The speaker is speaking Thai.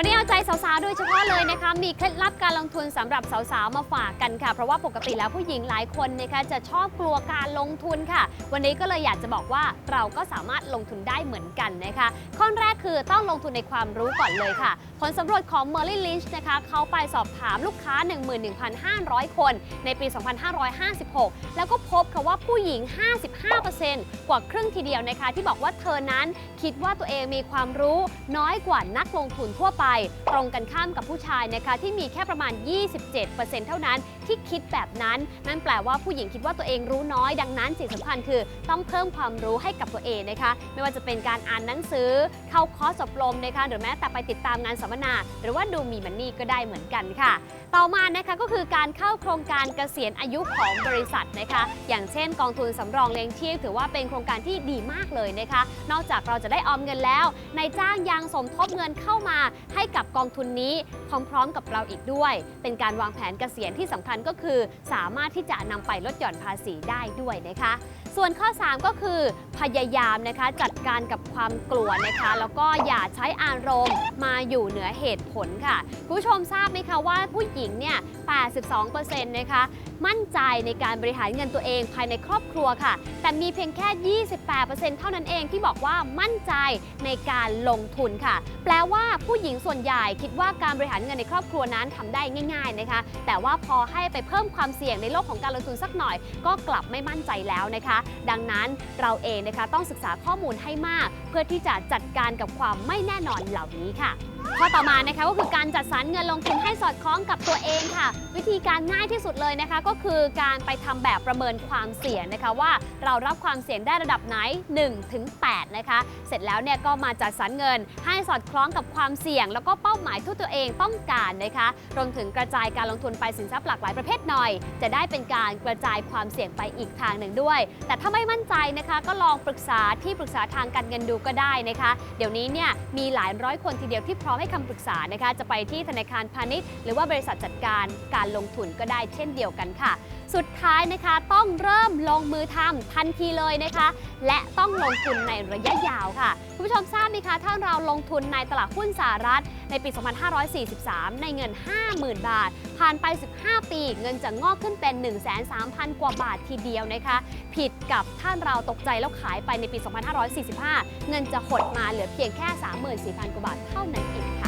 วันนี้เอาใจสาวๆ โดยเฉพาะเลยนะคะ มีเคล็ดลับการลงทุนสำหรับสาวๆ มาฝากกันค่ะ เพราะว่าปกติแล้วผู้หญิงหลายคนนะคะจะชอบกลัวการลงทุนค่ะ วันนี้ก็เลยอยากจะบอกว่าเราก็สามารถลงทุนได้เหมือนกันนะคะ ข้อแรกคือต้องลงทุนในความรู้ก่อนเลยค่ะ ผลสำรวจของ Merrill Lynch นะคะเขาไปสอบถามลูกค้า 11,500 คน ในปี 2556 แล้วก็พบค่ะว่าผู้หญิง 55%กว่าครึ่งทีเดียวนะคะ ที่บอกว่าเธอนั้นคิดว่าตัวเองมีความรู้น้อยกว่านักลงทุนทั่วไปตรงกันข้ามกับผู้ชายนะคะที่มีแค่ประมาณ 27%เท่านั้นที่คิดแบบนั้น นั่นแปลว่าผู้หญิงคิดว่าตัวเองรู้น้อย ดังนั้นสิ่งสำคัญคือต้องเพิ่มความรู้ให้กับตัวเองนะคะ ไม่ว่าจะเป็นการอ่านหนังสือ เข้าคอร์สอบรมนะคะหรือแม้แต่ไปติดตามงานสัมมนา หรือว่าดูมีมันนี่ก็ได้เหมือนกันค่ะ ต่อมานะคะก็คือการเข้าโครงการเกษียณอายุของบริษัทนะคะ อย่างเช่น กองทุนสำรองเลี้ยงชีพถือว่าเป็นโครงการที่ดีมากเลยนะคะ นอกจากเราจะได้ออมเงินแล้วนายจ้างยังสมทบเงินเข้ามาใให้กับกองทุนนี้พร้อมๆ กับเราอีกด้วย เป็นการวางแผนเกษียณที่สำคัญก็คือ สามารถที่จะนำไปลดหย่อนภาษีได้ด้วยนะคะ ส่วนข้อ 3 ก็คือ พยายามนะคะจัดการกับความกลัวนะคะ แล้วก็อย่าใช้อารมณ์มาอยู่เหนือเหตุผลค่ะคุณผู้ชมทราบไหมคะว่าผู้หญิงเนี่ย 82%นะคะ มั่นใจในการบริหารเงินตัวเองภายในครอบครัวค่ะ แต่มีเพียงแค่ 28%เท่านั้นเองที่บอกว่ามั่นใจในการลงทุนค่ะ แปลว่าผู้หญิงส่วนใหญ่คิดว่าการบริหารเงินในครอบครัวนั้นทำได้ง่าย ๆนะคะ แต่ว่าพอให้ไปเพิ่มความเสี่ยงในโลกของการลงทุนสักหน่อย ก็กลับไม่มั่นใจแล้วนะคะ ดังนั้นเราเองนะคะต้องศึกษาข้อมูลให้มาก เพื่อที่จะจัดการกับความไม่แน่นอนเหล่านี้ค่ะข้อต่อมานะคะก็คือการจัดสรรเงินลงทุนให้สอดคล้องกับตัวเองค่ะ วิธีการง่ายที่สุดเลยนะคะก็คือการไปทำแบบประเมินความเสี่ยงนะคะว่าเรารับความเสี่ยงได้ระดับไหน1ถึง8นะคะ เสร็จแล้วเนี่ยก็มาจัดสรรเงิน ให้สอดคล้องกับความเสี่ยง แล้วก็เป้าหมายที่ตัวเองต้องการนะคะรวมถึงกระจายการลงทุนไปสินทรัพย์หลากหลายประเภทหน่อย จะได้เป็นการกระจายความเสี่ยงไปอีกทางหนึ่งด้วย แต่ถ้าไม่มั่นใจนะคะ ก็ลองปรึกษาที่ปรึกษาทางการเงินดูก็ได้นะคะ เดี๋ยวนี้เนี่ยมีหลายร้อยคนทีเดียวที่พร้อมให้คำปรึกษานะคะ จะไปที่ธนาคารพาณิชย์ หรือว่าบริษัทจัดการการลงทุนก็ได้เช่นเดียวกันค่ะ สุดท้ายนะคะต้องเริ่มลงมือทำทันทีเลยนะคะ และต้องลงทุนในระยะยาวค่ะ คุณผู้ชมทราบไหมคะ ถ้าเราลงทุนในตลาดหุ้นสหรัฐ ในปี 2543 ในเงิน 50,000 บาท ผ่านไป 15 ปี เงินจะงอกขึ้นเป็น 130,000กว่าบาททีเดียวนะคะ ผิดกับถ้านเราตกใจแล้วขายไปในปี 2545 เงินจะหดมาเหลือเพียงแค่ 34,000 กว่าบาทเท่านั้นเองค่ะ